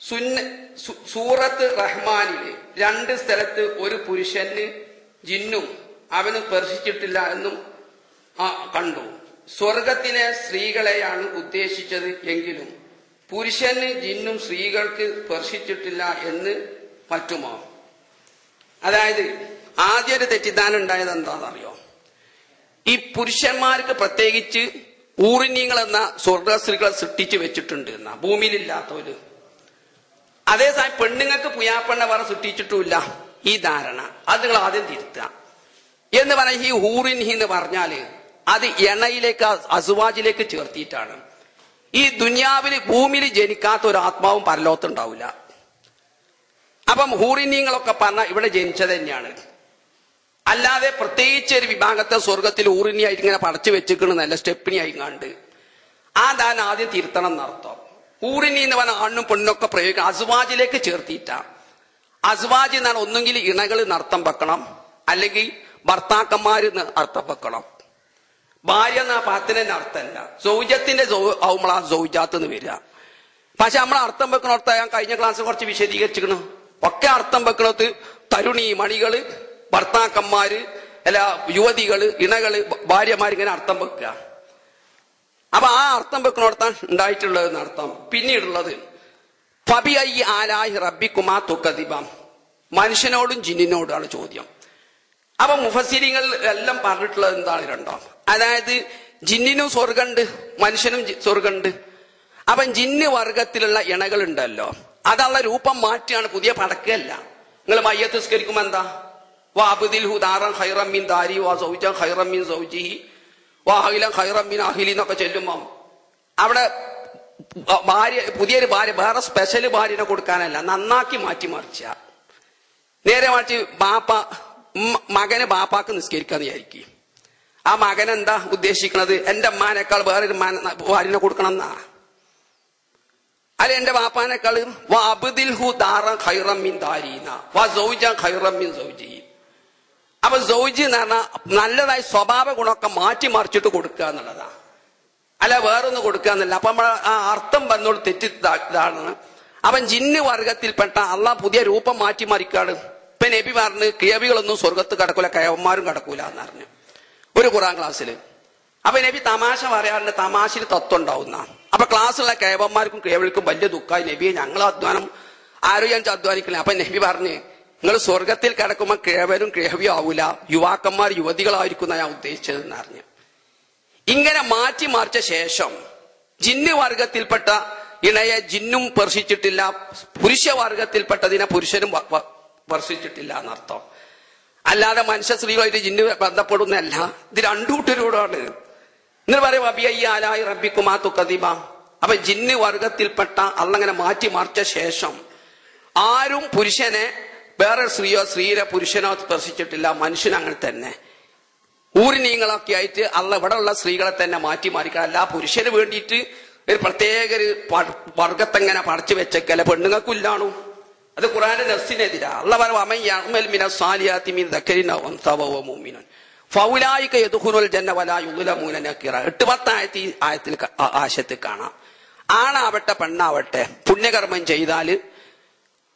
സുന്ന സൂറത്ത് റഹ്മാനിൽ രണ്ട് സ്ഥലത്ത് ഒരു പുരുഷന് ജിന്നും അവന് സ്പർശിച്ചിട്ടില്ല എന്നും കണ്ടു. സ്വർഗത്തിലെ സ്ത്രീകളെയാണ് ഉദ്ദേശിച്ചത് എങ്കിലും പുരുഷന് ജിന്നും സ്ത്രീകൾക്ക് സ്പർശിച്ചിട്ടില്ല എന്ന് പറ്റുമോ അതായത് ആദ്യ ഒരു തെറ്റിദ്ധാരണ ഉണ്ടായത് എന്താണെന്നറിയോ? ഈ പുരുഷന്മാർക്ക് പ്രത്യേകിച്ച് ഊറിന്യങ്ങൾ എന്ന സ്വർഗ സ്ത്രീകളെ സൃഷ്ടിച്ചു വെച്ചിട്ടുണ്ട് എന്ന. ഭൂമിയിലില്ലാത്തവര്. അതേസമയം പെണ്ണുങ്ങൾക്ക് പുയാപ്പെണ്ണ വേറെ സൃഷ്ടിച്ചിട്ടുമില്ല. ഈ ധാരണ. അത് നിങ്ങൾ ആദ്യം തിരുത്തുക. എന്ന് പറഞ്ഞ ഈ ഹൂറിൻ ഹി എന്ന് പറഞ്ഞാൽ അത് എണ്ണയിലേക്ക് അസുവാജിലേക്ക് ചേർത്തിയിട്ടാണ്. ഈ ദുനിയാവിൽ ഭൂമിയിൽ ജനിക്കാത്ത ഒരു ആത്മാവും പരലോകത്തുണ്ടാവില്ല അപ്പം ഹൂറിനീങ്ങളൊക്കെ പറഞ്ഞ ഇവിടെ ജനിച്ചത് തന്നെയാണ്. അല്ലാതെ പ്രത്യേകിച്ച് ഒരു വിഭാഗത്തെ സ്വർഗത്തിൽ ഊറിനിയായിട്ട് ഇങ്ങനെ പടച്ചു വെച്ചിക്കണ് നല്ല സ്റ്റെപ്പിനി ആയി കണ്ട് ആ ദാൻ ആദ്യം തിരുത്തണം എന്നർത്ഥം. ഊറിനി എന്ന് പറഞ്ഞ ആണ്ണും പെണ്ണൊക്കെ പ്രയോഗിക്കുക അസുവാജിലേക്ക് ചേർത്തിയിട്ട. അസുവാജ് എന്നാണ് ഒന്നുകിൽ ഇണകൾ നർത്തം വെക്കണം അല്ലെങ്കിൽ ഭർത്താക്കന്മാര് അർത്ഥം വെക്കണം. ഭാര്യ എന്ന പദത്തിന് തന്നെ അർത്ഥമല്ല സൗജത്തിന്റെ ആവുമ്പോൾ ആ സൗജാത്ത് എന്ന് വരിക. പക്ഷെ നമ്മൾ അർത്ഥം വെക്കണ അർത്ഥം ഞാൻ കഴിഞ്ഞ ക്ലാസ് കുറച്ച് വിശദീകരിച്ചിരിക്കണം ഒക്കെ അർത്ഥം വെക്കണത് തരുണി മണികൾ ഭർത്താക്കന്മാര് അല്ല യുവതികൾ ഇണകൾ ഭാര്യമാർ ഇങ്ങനെ അർത്ഥം വെക്കുക. അപ്പൊ ആ അർത്ഥം വെക്കണോടത്താണ് ഉണ്ടായിട്ടുള്ളത് അർത്ഥം പിന്നീടുള്ളത് ഫബി ഐ ആലായി റബ്ബിക്കുമാ തുക്കതിബം മനുഷ്യനോടും ജിന്നിനോടുമാണ് ചോദ്യം. അപ്പൊ മുഫസിരിങ്ങൾ എല്ലാം പറഞ്ഞിട്ടുള്ളത് എന്താണ് രണ്ടോ? അതായത് ജിന്നിനും സ്വർഗമുണ്ട് മനുഷ്യനും സ്വർഗമുണ്ട് അപ്പം ജിന്ന് വർഗത്തിലുള്ള ഇണകൾ ഉണ്ടല്ലോ അതുള്ള രൂപം മാറ്റിയാണ് പുതിയ പടക്കല്ല. നിങ്ങൾ മയ്യത്ത് സ്കരിക്കുമ്പോ എന്താ? വാബുദിൽ ഹുദാറൻ ഹൈറമ്മീൻ ദാരി വാ സൗജ ഹൈറമ്മീൻ സൗജി അഹിലി എന്നൊക്കെ ചെല്ലുമ്പം അവിടെ ഭാര്യ പുതിയൊരു ഭാര്യ വേറെ സ്പെഷ്യൽ ഭാര്യനെ കൊടുക്കാനല്ല നന്നാക്കി മാറ്റി മറിച്ച നേരെ മാറ്റി ബാപ്പ മകനെ ബാപ്പാക്ക് നിസ്കരിക്കാന്ന് വിചാരിക്കും. ആ മകൻ എന്താ ഉദ്ദേശിക്കുന്നത് എന്റെ അമ്മാനേക്കാൾ വേറൊരു ഭാര്യനെ കൊടുക്കണം എന്നാ അല്ലെ എന്റെ ബാപ്പാനേക്കാൾ വാ അബ്ദിൽ ഹു ദാറ ഖൈറം മിൻ ദാരീന. വാ സൗജ ഖൈറം മിൻ സൗജി. അപ്പൊ സൗജി എന്ന് പറഞ്ഞാൽ നല്ലതായി സ്വഭാവ ഗുണമൊക്കെ മാറ്റി മറിച്ചിട്ട് കൊടുക്കുക എന്നുള്ളതാ. അല്ല വേറൊന്ന് കൊടുക്കുക എന്നല്ല. അപ്പൊ നമ്മൾ ആ അർത്ഥം വന്നോട് തെറ്റി ഇതാ- ഇതാണ് അവൻ ജിന്ന് വർഗത്തിൽപ്പെട്ട അള്ളാഹ് പുതിയ രൂപം മാറ്റി മറിക്കാണ് ഇപ്പൊ നബി പറഞ്ഞ് കേവികളൊന്നും സ്വർഗത്ത് കടക്കൂല കയവന്മാരും കടക്കൂല എന്ന് പറഞ്ഞു ഒരു ഖുറാൻ ക്ലാസ്സിൽ അപ്പൊ നബി തമാശ പറയാറുണ്ട് തമാശയിൽ തത്വം ഉണ്ടാവുന്ന അപ്പൊ ക്ലാസ്സിലുള്ള കേവന്മാർക്കും കേവൽക്കും വലിയ ദുഃഖമായി. നബിയെ ഞങ്ങൾ അധ്വാനം ആരോഗ്യം അധ്വാനിക്കില്ല അപ്പൊ നബി പറഞ്ഞ് നിങ്ങൾ സ്വർഗത്തിൽ കിടക്കുമ്പോൾ കേവലും കിഴവിയും ആവൂല. യുവാക്കന്മാർ യുവതികളായിരിക്കുന്ന ഞാൻ ഉദ്ദേശിച്ചത് എന്ന് അറിഞ്ഞു. ഇങ്ങനെ മാറ്റി മറിച്ച ശേഷം ജിന്ന് വർഗത്തിൽപ്പെട്ട ഇണയെ ജിന്നും സ്പർശിച്ചിട്ടില്ല പുരുഷ വർഗത്തിൽപ്പെട്ടതിനെ പുരുഷനും സ്പർശിച്ചിട്ടില്ല എന്നർത്ഥം. അല്ലാതെ മനുഷ്യ സ്ത്രീകളായിട്ട് ജിന്നു ബന്ധപ്പെടുന്നല്ല ഇത് രണ്ടു കൂട്ടരോടാണ്. എന്നിട്ട് പറയും അബിയയ്യ ആലായി റബിക്കുമാ തുക്കതിമ അപ്പൊ ജിന്ന് വർഗത്തിൽപ്പെട്ട അള്ളങ്ങനെ മാറ്റി മറിച്ച ശേഷം ആരും പുരുഷനെ വേറെ സ്ത്രീയോ സ്ത്രീയെ പുരുഷനോ സ്പർശിച്ചിട്ടില്ല. മനുഷ്യൻ അങ്ങനെ തന്നെ. ഊരിനീങ്ങളൊക്കെ ആയിട്ട് അല്ല ഇവിടെ ഉള്ള സ്ത്രീകളെ തന്നെ മാറ്റി മാറിക്കണം അല്ല പുരുഷന് വേണ്ടിയിട്ട് ഒരു പ്രത്യേക ഒരു വർഗത്തെങ്ങനെ പടച്ചു വെച്ചേക്കല്ല പെണ്ണുങ്ങൾക്കില്ലാണു അത് ഖുറാന്റെ നസ്സിനെതിരാ അല്ല പറയുമ്പോൾ ഫൗലായിക്ക യദുഖുനുൽ ജന്ന വലാ എട്ട് പത്തായത്തി ആയത്തിൽ ആശയത്തിൽ കാണാം. ആണാവട്ടെ പെണ്ണാവട്ടെ പുണ്യകർമ്മം ചെയ്താൽ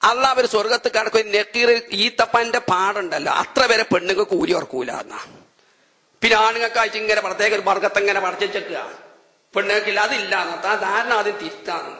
അല്ല അവർ സ്വർഗത്ത് കിടക്കും നെക്കീർ ഈത്തപ്പന്റെ പാടുണ്ടല്ലോ. അത്ര വരെ പെണ്ണുങ്ങൾക്ക് കൂലി ഓർക്കൂല എന്നാ. പിന്നെ ആണുങ്ങൾക്കായിട്ട് ഇങ്ങനെ പ്രത്യേക ഒരു വർഗത്തെ ഇങ്ങനെ പറിച്ചേക്കുക പെണ്ണുങ്ങൾക്കില്ല അതില്ല എന്നാ. ധാരണ ആദ്യം തിരുത്താണ്